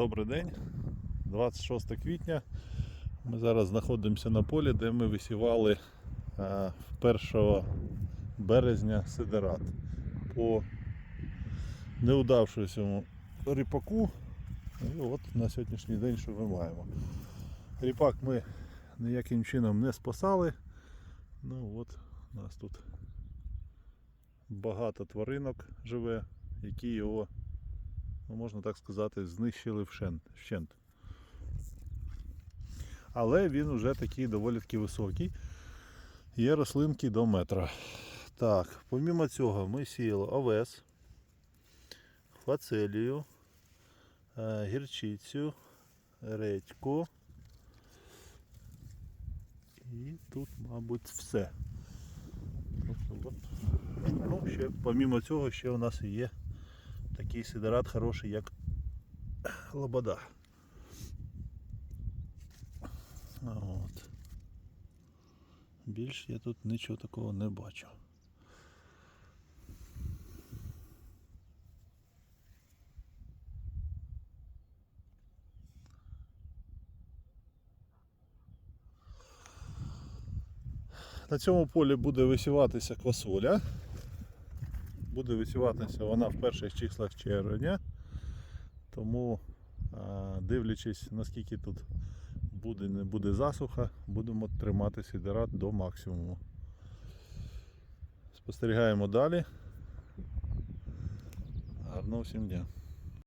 Добрий день, 26 квітня. Ми зараз знаходимося на полі, де ми висівали е, 1 березня сидерат. По неудавшомуся ріпаку. І от на сьогоднішній день що ми маємо. Ріпак ми ніяким чином не спасали. Ну от у нас тут багато тваринок живе, які його ну, можна так сказати, знищили вщент. Але він вже такий доволі таки високий. Є рослинки до метра. Так, помімо цього ми сіяли овес, фацелію, е, гірчицю, редьку. І тут, мабуть, все. Ну, ще, помімо цього, ще у нас є такий сидерат хороший, як лобода. От. Більш я тут нічого такого не бачу. На цьому полі буде висіватися квасоля. Буде висіватися вона в перших числах червня. Тому, дивлячись, наскільки тут буде, не буде засуха, будемо тримати сідерат до максимуму. Спостерігаємо далі. Гарного всім дня.